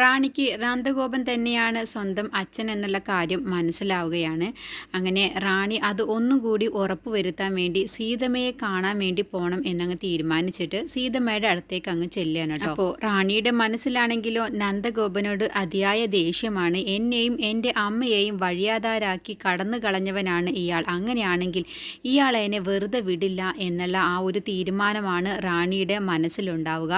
റാണിക്ക് നന്ദഗോപൻ തന്നെയാണ് സ്വന്തം അച്ഛൻ എന്നുള്ള കാര്യം മനസ്സിലാവുകയാണ്. അങ്ങനെ റാണി അത് ഒന്നുകൂടി ഉറപ്പുവരുത്താൻ വേണ്ടി സീതമ്മയെ കാണാൻ വേണ്ടി പോകണം എന്നങ്ങ് തീരുമാനിച്ചിട്ട് സീതമ്മയുടെ അടുത്തേക്ക് അങ്ങ് ചെല്ലുകയാണ് അപ്പോൾ റാണിയുടെ മനസ്സിലാണെങ്കിലോ നന്ദഗോപനോട് അതിയായ ദേഷ്യമാണ്. എന്നെയും എന്റെ അമ്മയെയും വഴിയാതാരാക്കി കടന്നു കളഞ്ഞവനാണ് ഇയാൾ. അങ്ങനെയാണെങ്കിൽ ഇയാൾ എന്നെ വെറുതെ വിടില്ല എന്നുള്ള ആ ഒരു തീരുമാനമാണ് റാണിയുടെ മനസ്സിലുണ്ടാവുക.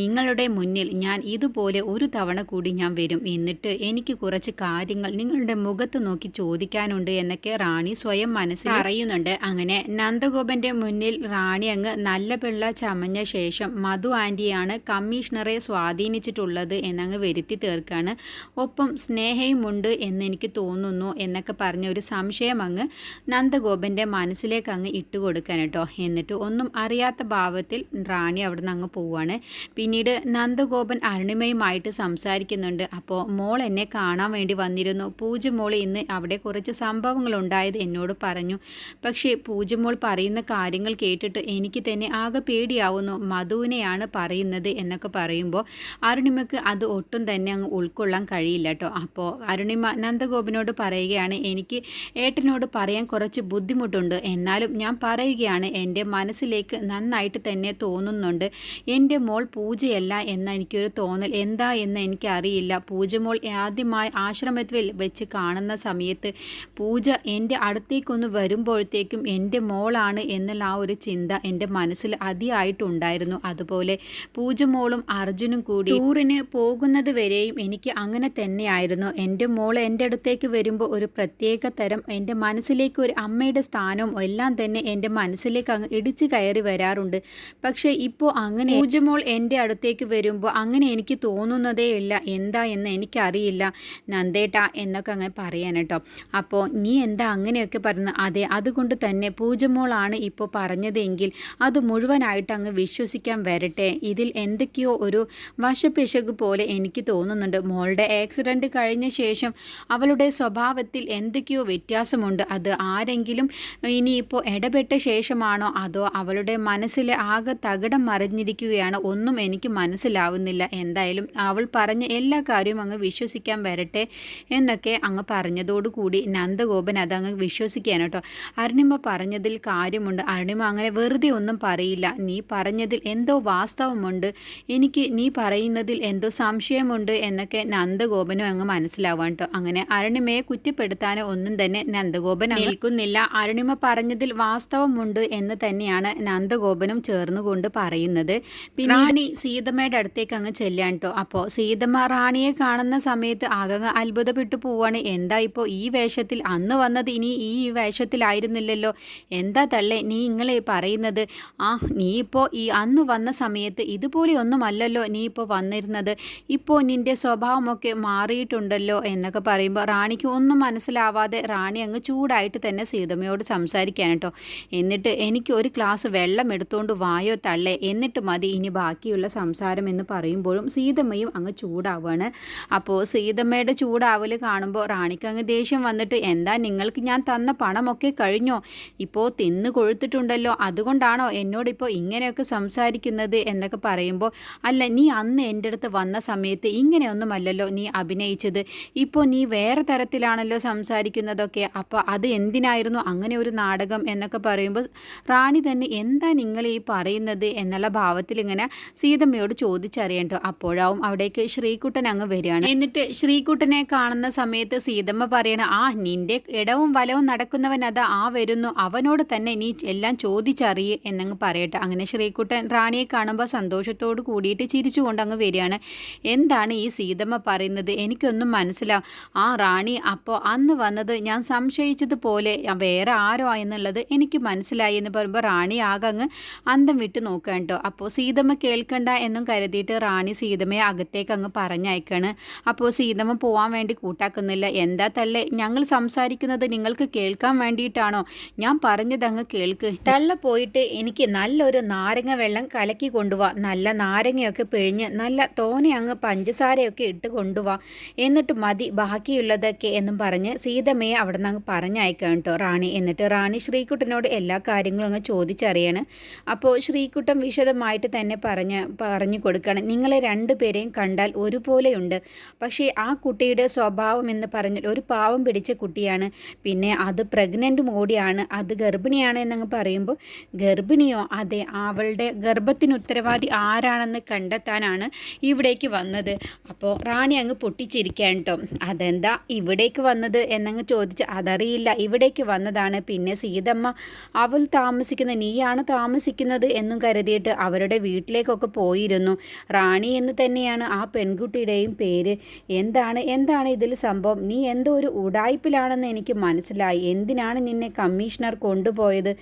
നിങ്ങളുടെ മുന്നിൽ ഞാൻ ഇതുപോലെ ഒരു തവണ കൂടി ഞാൻ വരും. എന്നിട്ട് എനിക്ക് കുറച്ച് കാര്യങ്ങൾ നിങ്ങളുടെ മുഖത്ത് നോക്കി ചോദിക്കാനുണ്ട് എന്നൊക്കെ റാണി സ്വയം മനസ്സിൽ അറിയുന്നുണ്ട് അങ്ങനെ നന്ദഗോപന്റെ മുന്നിൽ റാണി അങ്ങ് നല്ല പിള്ള ചമഞ്ഞ ശേഷം മധു ആന്റിയാണ് കമ്മീഷണറെ സ്വാധീനിച്ചിട്ടുള്ളത് എന്നങ്ങ് വരുത്തി തീർക്കാണ്. ഒപ്പം സ്നേഹയുമുണ്ട് എന്നെനിക്ക് തോന്നുന്നു എന്നൊക്കെ പറഞ്ഞ ഒരു സംശയം അങ്ങ് നന്ദഗോപന്റെ മനസ്സിലേക്ക് അങ്ങ് ഇട്ടുകൊടുക്കാൻ കേട്ടോ. എന്നിട്ട് ഒന്നും അറിയാത്ത ഭാവത്തിൽ റാണി അവിടെ നിന്ന് അങ്ങ് പോവാണ്. പിന്നീട് നന്ദഗോപൻ അരുണിമയുമായിട്ട് സംസാരിക്കുന്നുണ്ട്. അപ്പോൾ മോൾ എന്നെ കാണാൻ വേണ്ടി വന്നിരുന്നു. പൂജമോൾ ഇന്ന് അവിടെ കുറച്ച് സംഭവങ്ങൾ ഉണ്ടായത് എന്നോട് പറഞ്ഞു. പക്ഷേ പൂജമോൾ പറയുന്ന കാര്യങ്ങൾ കേട്ടിട്ട് എനിക്ക് തന്നെ ആകെ പേടിയാവുന്നു. മധുവിനെയാണ് പറയുന്നത് എന്നൊക്കെ പറയുമ്പോൾ അരുണിമയ്ക്ക് അത് ഒട്ടും തന്നെ അങ്ങ് ഉൾക്കൊള്ളാൻ കഴിയില്ല കേട്ടോ. അപ്പോൾ അരുണിമ നന്ദഗോപിനോട് പറയുകയാണ് എനിക്ക് ഏട്ടനോട് പറയാൻ കുറച്ച് ബുദ്ധിമുട്ടുണ്ട്. എന്നാലും ഞാൻ പറയുകയാണ് എന്റെ മനസ്സിലേക്ക് നന്നായിട്ട് തന്നെ തോന്നുന്നുണ്ട്. എന്റെ മോൾ പൂജയല്ല എന്ന എനിക്കൊരു തോന്നൽ. എന്താ എന്ന് എനിക്കറിയില്ല. പൂജമോൾ ആദ്യമായി ആശ്രമത്തിൽ വെച്ച് കാണുന്ന സമയത്ത് പൂജ എന്റെ അടുത്തേക്കൊന്ന് വരുമ്പോഴത്തേക്കും എന്റെ മോളാണ് എന്നുള്ള ആ ഒരു ചിന്ത എന്റെ മനസ്സിൽ അതിയായിട്ടുണ്ടായിരുന്നു. അതുപോലെ പൂജമോളും അർജുനും കൂടി ടൂറിന് പോകുന്നത് വരെയും എനിക്ക് അങ്ങനെ തന്നെയായിരുന്നു. എന്റെ മോൾ എന്റെ അടുത്തേക്ക് വരുമ്പോൾ ഒരു പ്രത്യേക തരം എന്റെ മനസ്സിലേക്ക് ഒരു അമ്മയുടെ സ്ഥാനവും എല്ലാം തന്നെ എന്റെ മനസ്സിലേക്ക് അങ്ങ് ഇടിച്ചു കയറി വരാറുണ്ട്. പക്ഷേ ഇപ്പോൾ അങ്ങനെ പൂജമോൾ എന്റെ അടുത്തേക്ക് വരുമ്പോൾ അങ്ങനെ എനിക്ക് തോന്നുന്നതേ ഇല്ല എന്താ എന്ന് എനിക്കറിയില്ല. നന്ദേട്ട എന്നൊക്കെ അങ്ങനെ പറയാൻ കേട്ടോ. അപ്പോൾ നീ എന്താ അങ്ങനെയൊക്കെ പറഞ്ഞു അതെ അതുകൊണ്ട് തന്നെ പൂജമോളാണ് ഇപ്പോൾ പറഞ്ഞതെങ്കിൽ അത് മുഴുവനായിട്ട് അങ്ങ് വിശ്വസിക്കാൻ വരട്ടെ. ഇതിൽ എന്തൊക്കെയോ ഒരു വശപ്പിശക് പോലെ എനിക്ക് തോന്നുന്നുണ്ട്. മോളുടെ ആക്സിഡന്റ് കഴിഞ്ഞ ശേഷം അവളുടെ സ്വഭാവത്തിൽ എന്തൊക്കെയോ വ്യത്യാസമുണ്ട്. അത് ആരെങ്കിലും ഇനിയിപ്പോൾ ഇടപെട്ട ശേഷമാണോ? അതോ അവളുടെ മനസ്സിലെ ആകെ തകിടം മറിഞ്ഞിരിക്കുകയാണ്? ഒന്നും എനിക്ക് മനസ്സിലാവുന്നില്ല. എന്തായാലും അവൾ പറഞ്ഞ എല്ലാ കാര്യവും അങ്ങ് വിശ്വസിക്കാൻ വരട്ടെ എന്നൊക്കെ അങ്ങ് പറഞ്ഞതോടുകൂടി നന്ദഗോപൻ അതങ്ങ് വിശ്വസിക്കുകയാണ് കേട്ടോ. അരുണിമ പറഞ്ഞതിൽ കാര്യമുണ്ട്. അരുണിമ അങ്ങനെ വെറുതെ ഒന്നും പറയില്ല. നീ പറഞ്ഞതിൽ എന്തോ വാസ്തവമുണ്ട്. എനിക്ക് നീ പറയുന്നതിൽ എന്തോ സംശയമുണ്ട് എന്നൊക്കെ നന്ദഗോപനും അങ്ങ് മനസ്സിലാവാൻ കേട്ടോ. അങ്ങനെ അരുണിമയെ കുറ്റപ്പെടുത്താനോ ഒന്നും തന്നെ നന്ദഗോപൻ നിൽക്കുന്നില്ല. അരുണിമ പറഞ്ഞതിൽ വാസ്തവമുണ്ട് എന്ന് തന്നെയാണ് നന്ദഗോപനും ചേർന്നുകൊണ്ട് പറയുന്നത്. പിന്നെ സീതമ്മയുടെ അടുത്തേക്ക് അങ്ങ് ചെല്ലാൻ കേട്ടോ. അപ്പോൾ സീതമ്മ റാണിയെ കാണുന്ന സമയത്ത് ആകെ അത്ഭുതപ്പെട്ടു പോവാണ്. എന്താ ഇപ്പോൾ ഈ വേഷത്തിൽ? അന്ന് വന്നത് ഇനി ഈ വേഷത്തിലായിരുന്നില്ലല്ലോ. എന്താ തള്ളേ നീ ഇങ്ങളെ പറയുന്നത്? ആ നീ ഇപ്പോൾ ഈ അന്ന് വന്ന സമയത്ത് ഇതുപോലെ ഒന്നുമല്ലല്ലോ നീ ഇപ്പോൾ വന്നിരുന്നത്. ഇപ്പോൾ നിന്റെ സ്വഭാവമൊക്കെ മാറിയിട്ടുണ്ടല്ലോ എന്നൊക്കെ പറയുമ്പോൾ റാണിക്ക് ഒന്നും മനസ്സിലാവാതെ റാണി അങ്ങ് ചൂടായിട്ട് തന്നെ സീതമ്മയോട് സംസാരിക്കാൻ കേട്ടോ. എന്നിട്ട് എനിക്ക് ഒരു ഗ്ലാസ് വെള്ളം എടുത്തുകൊണ്ട് വായോ തള്ളേ. എന്നിട്ട് മതി ഇനി ബാക്കിയുള്ള സംസാരം എന്ന് പറയുമ്പോഴും സീതമ്മയും അങ്ങ് ചൂടാവുകയാണ് അപ്പോൾ സീതമ്മയുടെ ചൂടാവൽ കാണുമ്പോൾ റാണിക്ക് അങ്ങ് ദേഷ്യം വന്നിട്ട് എന്താ നിങ്ങൾക്ക് ഞാൻ തന്ന പണമൊക്കെ കഴിഞ്ഞോ? ഇപ്പോൾ തിന്ന് കൊഴുത്തിട്ടുണ്ടല്ലോ. അതുകൊണ്ടാണോ എന്നോടിപ്പോൾ ഇങ്ങനെയൊക്കെ സംസാരിക്കുന്നത്? എന്നൊക്കെ പറയുമ്പോൾ അല്ല നീ അന്ന് എന്റെ അടുത്ത് വന്ന സമയത്ത് ഇങ്ങനെയൊന്നുമല്ലല്ലോ നീ അഭിനയിച്ചത്. ഇപ്പോൾ നീ വേറെ തരത്തിലാണല്ലോ സംസാരിക്കുന്നതൊക്കെ. അപ്പോൾ അത് എന്തിനായിരുന്നു അങ്ങനെ ഒരു നാടകം? എന്നൊക്കെ പറയുമ്പോൾ റാണി തന്നെ എന്താ നിങ്ങൾ ഈ പറയുന്നത്? എന്നുള്ള ഭാവത്തിൽ ഇങ്ങനെ സീതമ്മയോട് ചോദിച്ചറിയണ്ടോ. അപ്പോഴാവും അവിടേക്ക് ശ്രീകുട്ടൻ അങ്ങ് വരികയാണ്. എന്നിട്ട് ശ്രീകുട്ടനെ കാണുന്ന സമയത്ത് സീതമ്മ പറയണ ആ നിന്റെ ഇടവും വലവും നടക്കുന്നവൻ അത് ആ വരുന്നു. അവനോട് തന്നെ നീ എല്ലാം ചോദിച്ചറിയേ എന്നങ്ങ് പറയട്ടെ. അങ്ങനെ ശ്രീകുട്ടൻ റാണിയെ കാണുമ്പോൾ സന്തോഷത്തോട് കൂടിയിട്ട് ചിരിച്ചുകൊണ്ട് അങ്ങ് വരികയാണ്. എന്താണ് ഈ സീതമ്മ പറയുന്നത്? എനിക്കൊന്നും മനസ്സിലാവും ആ റാണി അപ്പോൾ അന്ന് വന്നത് ഞാൻ സംശയിച്ചതുപോലെ വേറെ ആരോ എന്നുള്ളത് എനിക്ക് മനസ്സിലായി എന്ന് പറയുമ്പോൾ റാണി ആകെ അങ്ങ് അന്തം വിട്ട് നോക്കുക കേട്ടോ. അപ്പോൾ സീതമ്മ കേൾക്കണ്ട എന്നും കരുതിയിട്ട് റാണി സീതമ്മയെ അകത്തേക്ക് അങ്ങ് പറഞ്ഞയക്കാണ്. അപ്പോൾ സീതമ്മ പോവാൻ വേണ്ടി കൂട്ടാക്കുന്നില്ല. എന്താ തള്ളേ? ഞങ്ങൾ സംസാരിക്കുന്നത് നിങ്ങൾക്ക് കേൾക്കാൻ വേണ്ടിയിട്ടാണോ? ഞാൻ പറഞ്ഞത് അങ്ങ് കേൾക്ക്. തള്ള പോയിട്ട് എനിക്ക് നല്ലൊരു നാരങ്ങ വെള്ളം കലക്കി കൊണ്ടുപോവാ നല്ല നാരങ്ങയൊക്കെ പിഴിഞ്ഞ് നല്ല തോനെ അങ്ങ് പഞ്ചസാരയൊക്കെ ഇട്ട് കൊണ്ടുപോവാ എന്നിട്ട് മതി ബാക്കിയുള്ളതൊക്കെ എന്നും പറഞ്ഞ് സീതമ്മയെ അവിടെ നിന്ന് അങ്ങ് പറഞ്ഞയക്കാം കേട്ടോ റാണി. എന്നിട്ട് റാണി ശ്രീകുട്ടനോട് എല്ലാ കാര്യങ്ങളും അങ്ങ് ചോദിച്ചറിയാണ്. അപ്പോൾ ശ്രീകുട്ടൻ വിശദമായിട്ട് തന്നെ പറഞ്ഞ് പറഞ്ഞു കൊടുക്കണം. നിങ്ങളെ രണ്ടുപേരെയും കണ്ടാൽ ഒരുപോലെയുണ്ട്. പക്ഷേ ആ കുട്ടിയുടെ സ്വഭാവം എന്ന് പറഞ്ഞാൽ ഒരു പാവം പിടിച്ച കുട്ടിയാണ്. പിന്നെ അത് പ്രഗ്നന്റ് മോഡിയാണ് അത് ഗർഭിണിയാണ് എന്നങ്ങ് പറയുമ്പോൾ ഗർഭിണിയോ അതെ അവളുടെ ഗർഭത്തിന് ഉത്തരവാദി ആരാണെന്ന് കണ്ടെത്താനാണ് ഇവിടേക്ക് വന്നത്. അപ്പോൾ റാണി അങ്ങ് പൊട്ടിച്ചിരിക്കാൻ കേട്ടോ. അതെന്താ ഇവിടേക്ക് വന്നത് എന്നങ്ങ് ചോദിച്ച് അതറിയില്ല ഇവിടേക്ക് വന്നതാണ്. പിന്നെ സീതമ്മ അവൾ താമസിക്കുന്ന നീയാണ് താമസിക്കുന്നത് എന്നും കരുതിയിട്ട് അവരുടെ വീട്ടിലേക്കൊക്കെ പോയിരുന്നു. റാണി എന്ന് തന്നെയാണ് ആ പെൺകുട്ടിയുടെയും പേര് എന്താണ്? എന്താണ് ഇതിൽ സംഭവം? നീ എന്തോ ഒരു ഉടായ്പിലാണെന്ന് എനിക്ക് മനസ്സിലായി. എന്തിനാണ് നിന്നെ കമ്മീഷണർ കൊണ്ടുപോയത്?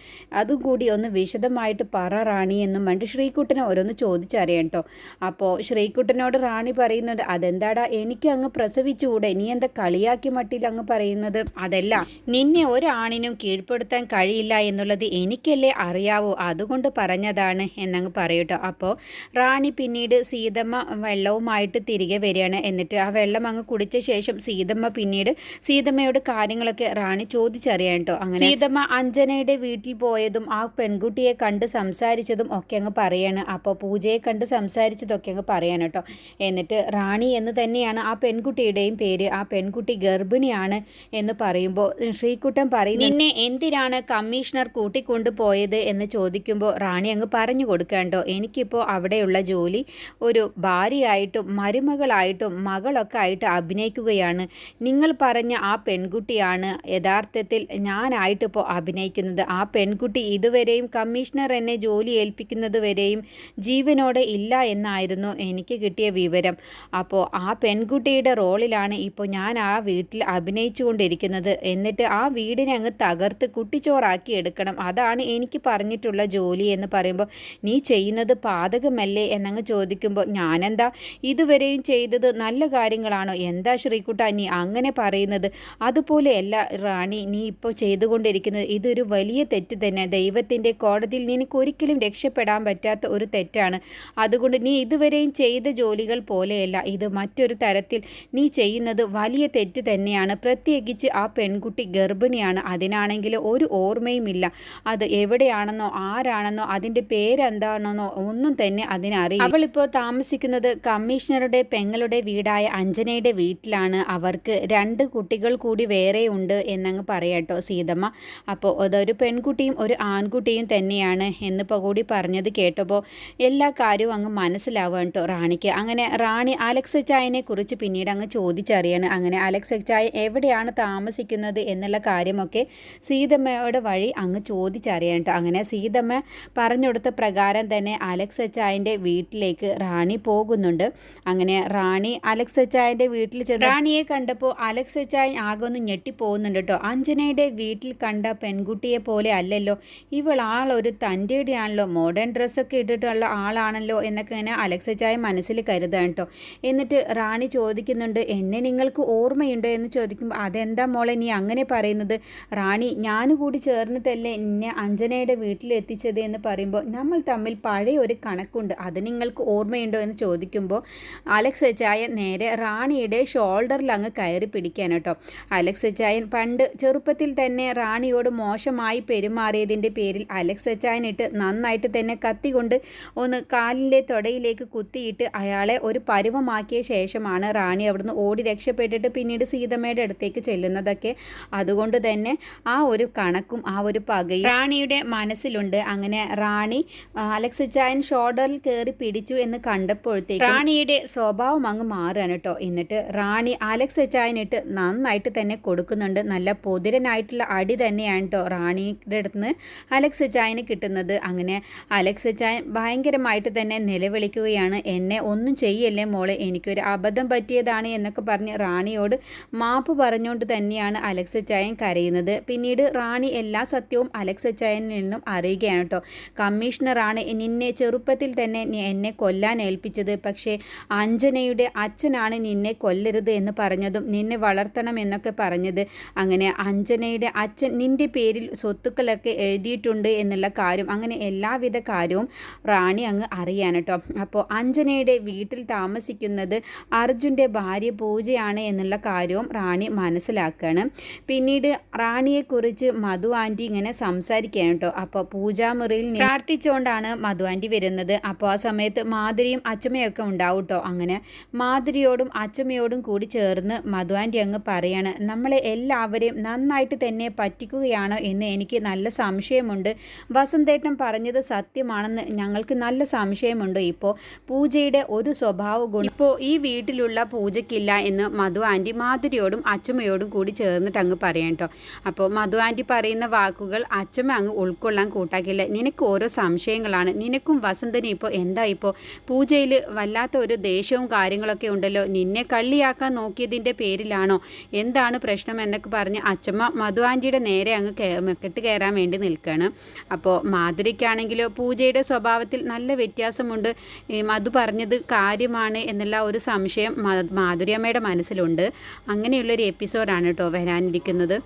അതുകൂടി ഒന്ന് വിശദമായിട്ട് പറ റാണി എന്നും പണ്ട് ശ്രീകുട്ടനെ ഓരോന്ന് ചോദിച്ചറിയാം കേട്ടോ. അപ്പോൾ ശ്രീകുട്ടനോട് റാണി പറയുന്നുണ്ട് അതെന്താടാ? എനിക്ക് അങ്ങ് പ്രസവിച്ചുകൂടെ? നീ എന്താ കളിയാക്കി മട്ടിൽ അങ്ങ് പറയുന്നത്? അതല്ല നിന്നെ ഒരാണിനും കീഴ്പ്പെടുത്താൻ കഴിയില്ല എന്നുള്ളത് എനിക്കല്ലേ അറിയാവൂ. അതുകൊണ്ട് പറഞ്ഞതാണ് എന്നങ്ങ് പറയൂട്ടോ അപ്പോൾ റാണി പിന്നീട് സീതമ്മ വെള്ളവുമായിട്ട് തിരികെ വരികയാണ്. എന്നിട്ട് ആ വെള്ളം അങ്ങ് കുടിച്ച ശേഷം സീതമ്മ പിന്നീട് സീതമ്മയോട് കാര്യങ്ങളൊക്കെ റാണി ചോദിച്ചറിയാൻ കേട്ടോ അങ്ങനെ സീതമ്മ അഞ്ജനയുടെ വീട്ടിൽ പോയതും ആ പെൺകുട്ടിയെ കണ്ട് സംസാരിച്ചതും ഒക്കെ അങ്ങ് പറയാണ്. അപ്പോൾ പൂജയെ കണ്ട് സംസാരിച്ചതൊക്കെ അങ്ങ് പറയാൻ കേട്ടോ എന്നിട്ട് റാണി എന്ന് തന്നെയാണ് ആ പെൺകുട്ടിയുടെയും പേര്. ആ പെൺകുട്ടി ഗർഭിണിയാണ് എന്ന് പറയുമ്പോൾ ശ്രീകുട്ടൻ പറയുന്നു നിന്നെ എന്തിനാണ് കമ്മീഷണർ കൂട്ടിക്കൊണ്ടു പോയത്? എന്ന് ചോദിക്കുമ്പോൾ റാണി അങ്ങ് പറഞ്ഞു കൊടുക്കാണ്ടോ എനിക്കിപ്പോൾ അവിടെയുള്ള ജോലി ഒരു ഭാര്യയായിട്ടും മരുമകളായിട്ടും മകളൊക്കെ ആയിട്ട് അഭിനയിക്കുകയാണ്. നിങ്ങൾ പറഞ്ഞ ആ പെൺകുട്ടിയാണ് യഥാർത്ഥത്തിൽ ഞാനായിട്ടിപ്പോൾ അഭിനയിക്കുന്നത്. ആ പെൺകുട്ടി ഇതുവരെയും കമ്മീഷണർ എന്നെ ജോലി ഏൽപ്പിക്കുന്നതുവരെയും ജീവനോടെ ഇല്ല എന്നായിരുന്നു എനിക്ക് കിട്ടിയ വിവരം. അപ്പോൾ ആ പെൺകുട്ടിയുടെ റോളിലാണ് ഇപ്പോൾ ഞാൻ ആ വീട്ടിൽ അഭിനയിച്ചു കൊണ്ടിരിക്കുന്നത് എന്നിട്ട് ആ വീടിനെ അങ്ങ് തകർത്ത് കുട്ടിച്ചോറാക്കി എടുക്കണം. അതാണ് എനിക്ക് പറഞ്ഞിട്ടുള്ള ജോലി എന്ന് പറയുമ്പോൾ നീ ചെയ്യുന്നത് പാതകമല്ലേ? എന്നങ്ങ് ചോദിക്കുമ്പോൾ ഞാനെന്താ? ഇതുവരെയും ചെയ്തത് നല്ല കാര്യങ്ങളാണോ. എന്താ ശ്രീകുട്ട നീ അങ്ങനെ പറയുന്നത്? അതുപോലെയല്ല റാണി നീ ഇപ്പോൾ ചെയ്തുകൊണ്ടിരിക്കുന്നത് ഇതൊരു വലിയ തെറ്റ് തന്നെ. ദൈവത്തിന്റെ കോടതിയിൽ നിനക്കൊരിക്കലും രക്ഷപ്പെടാൻ പറ്റാത്ത ഒരു തെറ്റാണ്. അതുകൊണ്ട് നീ ഇതുവരെയും ചെയ്ത ജോലികൾ പോലെയല്ല. ഇത് മറ്റൊരു തരത്തിൽ നീ ചെയ്യുന്നത് വലിയ തെറ്റ് തന്നെയാണ്. പ്രത്യേകിച്ച് ആ പെൺകുട്ടി ഗർഭിണിയാണ്. അതിനാണെങ്കിൽ ഒരു ഓർമ്മയുമില്ല അത് എവിടെയാണെന്നോ ആരാണെന്നോ അതിന്റെ പേരെന്താണെന്നോ ഒന്നും തന്നെ അതിനറിയാം അവളിപ്പോൾ താമസിക്കുന്നത് കമ്മീഷണറുടെ പെങ്ങളുടെ വീടായ അഞ്ജനയുടെ വീട്ടിലാണ് അവർക്ക് രണ്ട് കുട്ടികൾ കൂടി വേറെ ഉണ്ട് എന്നങ്ങ് പറയട്ടോ സീതമ്മ. അപ്പോൾ അതൊരു പെൺകുട്ടിയും ഒരു ആൺകുട്ടിയും തന്നെയാണ് എന്നിപ്പോൾ കൂടി പറഞ്ഞത് കേട്ടപ്പോൾ എല്ലാ കാര്യവും അങ്ങ് മനസ്സിലാവുക കേട്ടോ റാണിക്ക്. അങ്ങനെ റാണി അലക്സ് ചായനെ കുറിച്ച് പിന്നീട് അങ്ങ് ചോദിച്ചറിയാണ്. അങ്ങനെ അലക്സ് ചായ എവിടെയാണ് താമസിക്കുന്നത് എന്നുള്ള കാര്യമൊക്കെ സീതമ്മയുടെ വഴി അങ്ങ് ചോദിച്ചറിയാൻ കേട്ടോ. അങ്ങനെ സീതമ്മ പറഞ്ഞുകൊടുത്ത പ്രകാരം തന്നെ അലക്സ് ചായന്റെ വീട്ടിലേക്ക് റാണി പോകുന്നുണ്ട്. അങ്ങനെ റാണി അലക്സ് അച്ചായന്റെ വീട്ടിൽ ചെന്ന് റാണിയെ കണ്ടപ്പോൾ അലക്സ് അച്ചായൻ ആകെ ഒന്ന് ഞെട്ടിപ്പോകുന്നുണ്ട് കേട്ടോ. അഞ്ജനയുടെ വീട്ടിൽ കണ്ട പെൺകുട്ടിയെ പോലെ അല്ലല്ലോ. ഇവൾ തന്റെയുടെ ആണല്ലോ മോഡേൺ ഡ്രസ്സൊക്കെ ഇട്ടിട്ടുള്ള ആളാണല്ലോ എന്നൊക്കെ ഇങ്ങനെ അലക്സ് അച്ചായൻ മനസ്സിൽ കരുതാൻ കേട്ടോ. എന്നിട്ട് റാണി ചോദിക്കുന്നുണ്ട് എന്നെ നിങ്ങൾക്ക് ഓർമ്മയുണ്ടോ? എന്ന് ചോദിക്കുമ്പോൾ അതെന്താ മോളെ നീ അങ്ങനെ പറയുന്നത്? റാണി ഞാൻ കൂടി ചേർന്നിട്ടല്ലേ എന്നെ അഞ്ജനയുടെ വീട്ടിൽ എത്തിച്ചത്? എന്ന് പറയുമ്പോൾ നമ്മൾ തമ്മിൽ പഴയ ഒരു കണക്കുണ്ട്. അത് നിങ്ങൾക്ക് ഓർമ്മയുണ്ടോ? എന്ന് ചോദിക്കുമ്പോൾ അലക്സ് ചായൻ നേരെ റാണിയുടെ ഷോൾഡറിൽ അങ്ങ് കയറി പിടിക്കാൻ കേട്ടോ. അലക്സ് ചായൻ പണ്ട് ചെറുപ്പത്തിൽ തന്നെ റാണിയോട് മോശമായി പെരുമാറിയതിന്റെ പേരിൽ അലക്സ് ചായനിട്ട് നന്നായിട്ട് തന്നെ കത്തി കൊണ്ട് ഒന്ന് കാലിലെ തൊടയിലേക്ക് കുത്തിയിട്ട് അയാളെ ഒരു പരുവമാക്കിയ ശേഷമാണ് റാണി അവിടുന്ന് ഓടി രക്ഷപ്പെട്ടിട്ട് പിന്നീട് സീതമ്മയുടെ അടുത്തേക്ക് ചെല്ലുന്നതൊക്കെ. അതുകൊണ്ട് തന്നെ ആ ഒരു കണക്കും ആ ഒരു പകയും റാണിയുടെ മനസ്സിലുണ്ട്. അങ്ങനെ റാണി അലക്സ് ചായൻ ഷോൾഡറിൽ കയറി പിടിച്ചു എന്ന് കണ്ടപ്പോഴത്തേക്ക് റാണിയുടെ സ്വഭാവം അങ്ങ് മാറുകയാണ് കേട്ടോ. എന്നിട്ട് റാണി അലക്സ് ചായനിട്ട് നന്നായിട്ട് തന്നെ കൊടുക്കുന്നുണ്ട്. നല്ല പൊതിരനായിട്ടുള്ള അടി തന്നെയാണ് കേട്ടോ റാണിയുടെ അടുത്ത് അലക്സ് ചായന് കിട്ടുന്നത്. അങ്ങനെ അലക്സ് ചായൻ ഭയങ്കരമായിട്ട് തന്നെ നിലവിളിക്കുകയാണ്. എന്നെ ഒന്നും ചെയ്യല്ലേ മോളെ? എനിക്കൊരു അബദ്ധം പറ്റിയതാണ് എന്നൊക്കെ പറഞ്ഞ് റാണിയോട് മാപ്പ് പറഞ്ഞുകൊണ്ട് തന്നെയാണ് അലക്സ് ചായൻ കരയുന്നത്. പിന്നീട് റാണി എല്ലാ സത്യവും അലക്സ് ചായനിൽ നിന്നും അറിയുകയാണ് കേട്ടോ. കമ്മീഷണറാണ് നിന്നെ ചെറുപ്പത്തിൽ തന്നെ എന്നെ കൊല്ലാൻ ഏൽപ്പിച്ചത്. പക്ഷേ അഞ്ജനയുടെ അച്ഛനാണ് നിന്നെ കൊല്ലരുത് എന്ന് പറഞ്ഞതും നിന്നെ വളർത്തണം എന്നൊക്കെ പറഞ്ഞത്. അങ്ങനെ അഞ്ജനയുടെ അച്ഛൻ നിന്റെ പേരിൽ സ്വത്തുക്കളൊക്കെ എഴുതിയിട്ടുണ്ട് എന്നുള്ള കാര്യം അങ്ങനെ എല്ലാവിധ കാര്യവും റാണി അങ്ങ് അറിയാൻ കേട്ടോ അപ്പോൾ അഞ്ജനയുടെ വീട്ടിൽ താമസിക്കുന്നത് അർജുന്റെ ഭാര്യ പൂജയാണ് എന്നുള്ള കാര്യവും റാണി മനസ്സിലാക്കുകയാണ് പിന്നീട് റാണിയെക്കുറിച്ച് മധു ആന്റി ഇങ്ങനെ സംസാരിക്കുകയാണ് കേട്ടോ അപ്പോൾ പൂജാമുറിയിൽ പ്രാർത്ഥിച്ചുകൊണ്ടാണ് മധു ആന്റി വരുന്നത്. അപ്പോൾ ആ സമയത്ത് മാധുരിയും അച്ഛമ്മയൊക്കെ ഉണ്ടാവും അങ്ങനെ മാധുരിയോടും അച്ചമ്മയോടും കൂടി ചേർന്ന് മധു ആന്റി അങ്ങ് പറയാണ് നമ്മളെ എല്ലാവരെയും നന്നായിട്ട് തന്നെ പറ്റിക്കുകയാണോ എന്ന് എനിക്ക് നല്ല സംശയമുണ്ട്. വസന്തേട്ടൻ പറഞ്ഞത് സത്യമാണെന്ന് ഞങ്ങൾക്ക് നല്ല സംശയമുണ്ട്. ഇപ്പോൾ പൂജയുടെ ഒരു സ്വഭാവ ഗുണം ഇപ്പോൾ ഈ വീട്ടിലുള്ള പൂജയ്ക്കില്ല എന്ന് മധു ആന്റി മാധുരിയോടും അച്ചമ്മയോടും കൂടി ചേർന്നിട്ട് അങ്ങ് പറയാം കേട്ടോ അപ്പോൾ മധു ആന്റി പറയുന്ന വാക്കുകൾ അച്ചമ്മ അങ്ങ് ഉൾക്കൊള്ളാൻ കൂട്ടാക്കില്ല. നിനക്ക് ഓരോ സംശയങ്ങളാണ്. നിനക്കും വസന്തനും ഇപ്പോൾ എന്താ ഇപ്പോൾ പൂജയിൽ വല്ലാത്ത ഒരു ദേഷ്യവും കാര്യങ്ങളൊക്കെ ഉണ്ടല്ലോ. നിന്നെ കള്ളിയാക്കാൻ നോക്കിയതിന്റെ പേരിലാണോ? എന്താണ് പ്രശ്നം എന്നൊക്കെ പറഞ്ഞ് അച്ചമ്മ മധു ആന്റിയുടെ നേരെ അങ്ങ് മെക്കെട്ട് കയറാൻ വേണ്ടി നിൽക്കുകയാണ് അപ്പോൾ മാധുരിക്കാണെങ്കിലോ പൂജയുടെ സ്വഭാവത്തിൽ നല്ല വ്യത്യാസമുണ്ട്. മധു പറഞ്ഞത് കാര്യമാണ് എന്നുള്ള ഒരു സംശയം മാധുരിയമ്മയുടെ മനസ്സിലുണ്ട്. അങ്ങനെയുള്ളൊരു എപ്പിസോഡാണ് കേട്ടോ വരാനിരിക്കുന്നത്.